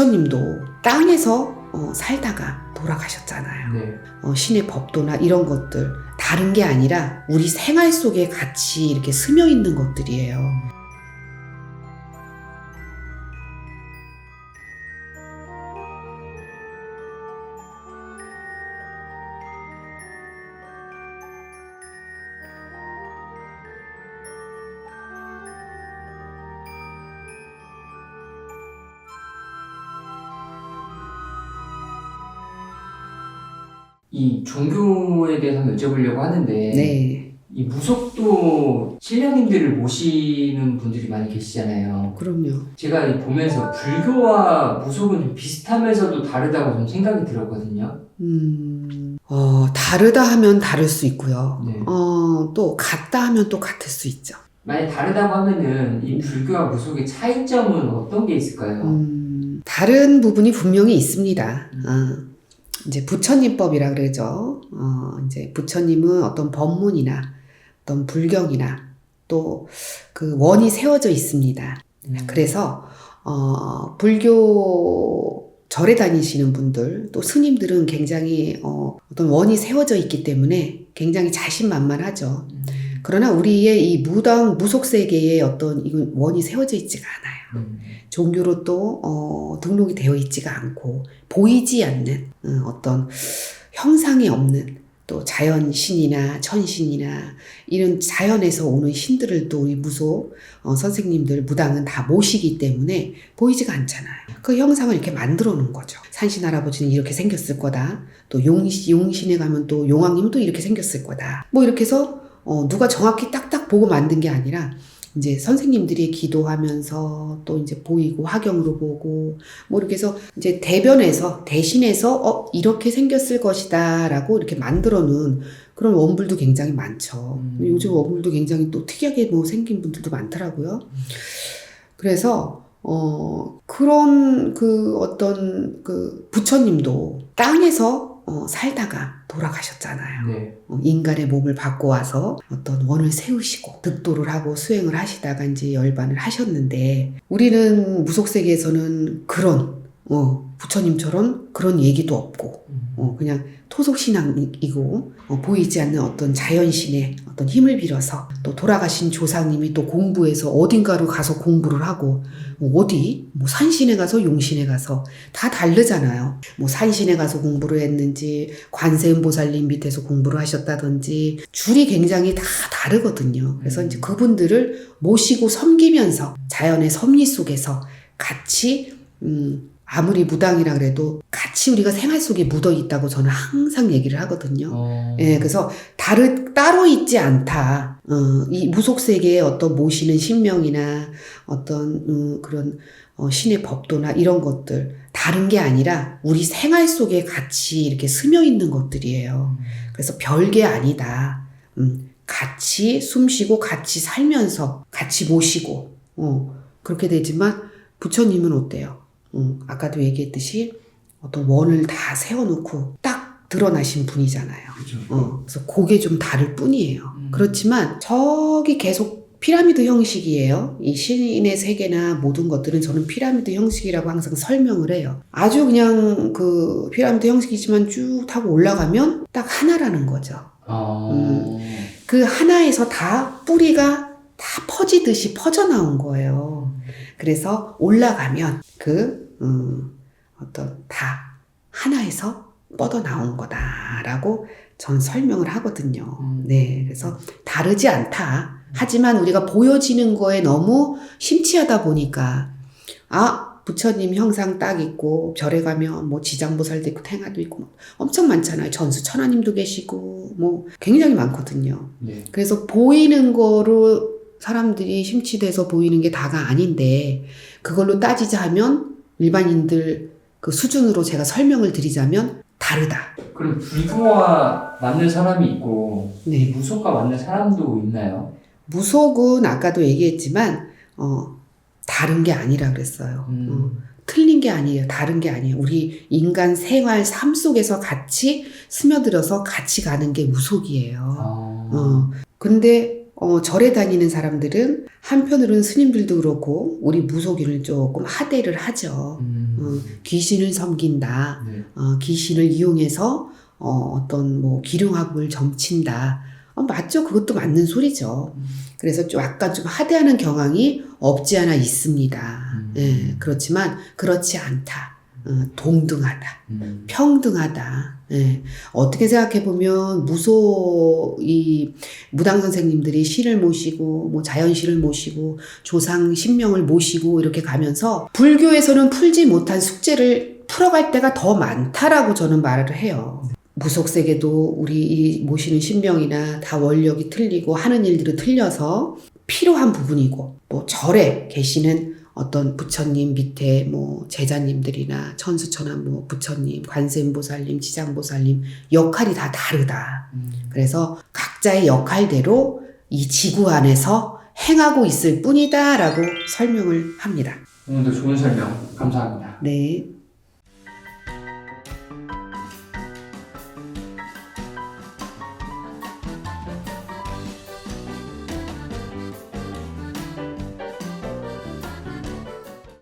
부처님도 땅에서 어, 살다가 돌아가셨잖아요. 네. 어, 신의 법도나 이런 것들 다른 게 아니라 우리 생활 속에 같이 이렇게 스며 있는 것들이에요. 이 종교에 대해서 한번 여쭤보려고 하는데 네, 이 무속도 신령님들을 모시는 분들이 많이 계시잖아요. 그럼요. 제가 이 보면서 불교와 무속은 좀 비슷하면서도 다르다고 좀 생각이 들었거든요. 음, 어, 다르다 하면 다를 수 있고요. 네. 어, 또 같다 하면 또 같을 수 있죠. 만약 다르다고 하면은 이 불교와 무속의 차이점은 어떤 게 있을까요? 음, 다른 부분이 분명히 있습니다. 어, 이제 부처님법이라 그러죠. 어, 이제 부처님은 어떤 법문이나 어떤 불경이나 또 그 원이 세워져 있습니다. 음. 그래서 어, 불교 절에 다니시는 분들 또 스님들은 굉장히 어, 어떤 원이 세워져 있기 때문에 굉장히 자신만만하죠. 음. 그러나 우리의 이 무당 무속 세계에 어떤 이건 원이 세워져 있지가 않아요. 음. 종교로 또 어, 등록이 되어 있지가 않고 보이지 않는 어, 어떤 형상이 없는 또 자연 신이나 천신이나 이런 자연에서 오는 신들을 또 우리 무속 어, 선생님들 무당은 다 모시기 때문에 보이지가 않잖아요. 그 형상을 이렇게 만들어 놓은 거죠. 산신 할아버지는 이렇게 생겼을 거다. 또 용신, 용신에 가면 또 용왕님은 또 이렇게 생겼을 거다. 뭐 이렇게 해서 어, 누가 정확히 딱딱 보고 만든 게 아니라 이제 선생님들이 기도하면서 또 이제 보이고 화경으로 보고 뭐 이렇게 해서 이제 대변에서 대신해서 어 이렇게 생겼을 것이다라고 이렇게 만들어 놓은 그런 원불도 굉장히 많죠. 음. 요즘 원불도 굉장히 또 특이하게 뭐 생긴 분들도 많더라고요. 그래서 어 그런 그 어떤 그 부처님도 땅에서 어, 살다가 돌아가셨잖아요. 네. 어, 인간의 몸을 받고 와서 어떤 원을 세우시고 득도를 하고 수행을 하시다가 이제 열반을 하셨는데 우리는 무속 세계에서는 그런 어, 부처님처럼 그런 얘기도 없고 음. 어, 그냥 토속 신앙이고 어, 보이지 않는 어떤 자연신의 어떤 힘을 빌어서 또 돌아가신 조상님이 또 공부해서 어딘가로 가서 공부를 하고 뭐 어디 뭐 산신에 가서 용신에 가서 다 다르잖아요. 뭐 산신에 가서 공부를 했는지 관세음보살님 밑에서 공부를 하셨다든지 줄이 굉장히 다 다르거든요. 그래서 음. 이제 그분들을 모시고 섬기면서 자연의 섭리 속에서 같이 음 아무리 무당이라 그래도 같이 우리가 생활 속에 묻어 있다고 저는 항상 얘기를 하거든요. 어. 예, 그래서 다르, 따로 있지 않다. 어, 이 무속 세계에 어떤 모시는 신명이나 어떤 음, 그런 어, 신의 법도나 이런 것들 다른 게 아니라 우리 생활 속에 같이 이렇게 스며 있는 것들이에요. 그래서 별게 아니다. 음, 같이 숨쉬고 같이 살면서 같이 모시고 어, 그렇게 되지만 부처님은 어때요? 음, 아까도 얘기했듯이 어떤 원을 다 세워놓고 딱 드러나신 분이잖아요. 그죠. 어, 그래서 그게 좀 다를 뿐이에요. 음. 그렇지만 저기 계속 피라미드 형식이에요. 이 신의 세계나 모든 것들은 저는 피라미드 형식이라고 항상 설명을 해요. 아주 그냥 그 피라미드 형식이지만 쭉 타고 올라가면 딱 하나라는 거죠. 어. 그 하나에서 다 뿌리가 다 퍼지듯이 퍼져 나온 거예요. 그래서 올라가면 그 음, 어떤 다 하나에서 뻗어 나온 거다라고 전 설명을 하거든요. 음. 네, 그래서 다르지 않다. 하지만 우리가 보여지는 거에 너무 심취하다 보니까 아 부처님 형상 딱 있고 절에 가면 뭐 지장보살도 있고 태가도 있고 뭐 엄청 많잖아요. 전수 천하님도 계시고 뭐 굉장히 많거든요. 네. 그래서 보이는 거로 사람들이 심취돼서 보이는 게 다가 아닌데 그걸로 따지자 하면 일반인들 그 수준으로 제가 설명을 드리자면 다르다. 그럼 불교와 맞는 사람이 있고 네. 무속과 맞는 사람도 있나요? 무속은 아까도 얘기했지만 어 다른 게 아니라 그랬어요. 어, 음. 틀린 게 아니에요. 다른 게 아니에요. 우리 인간 생활 삶 속에서 같이 스며들어서 같이 가는 게 무속이에요. 아. 어, 근데 어, 절에 다니는 사람들은 한편으로는 스님들도 그렇고 우리 무속인을 조금 하대를 하죠. 음. 어, 귀신을 섬긴다. 네. 어, 귀신을 이용해서 어, 어떤 뭐 기룡학을 점친다. 어, 맞죠? 그것도 맞는 소리죠. 그래서 좀 약간 좀 하대하는 경향이 없지 않아 있습니다. 음. 예, 그렇지만 그렇지 않다. 어, 동등하다. 음. 평등하다. 예. 어떻게 생각해 보면 무소 이 무당 선생님들이 신을 모시고 뭐 자연신을 모시고 조상 신명을 모시고 이렇게 가면서 불교에서는 풀지 못한 숙제를 풀어갈 때가 더 많다라고 저는 말을 해요. 무속 세계도 우리 이 모시는 신명이나 다 원력이 틀리고 하는 일들은 틀려서 필요한 부분이고 뭐 절에 계시는 어떤 부처님 밑에 뭐 제자님들이나 천수천한 뭐 부처님, 관세음보살님, 지장보살님 역할이 다 다르다. 음. 그래서 각자의 역할대로 이 지구 안에서 행하고 있을 뿐이다라고 설명을 합니다. 오늘도 좋은 설명 감사합니다. 네.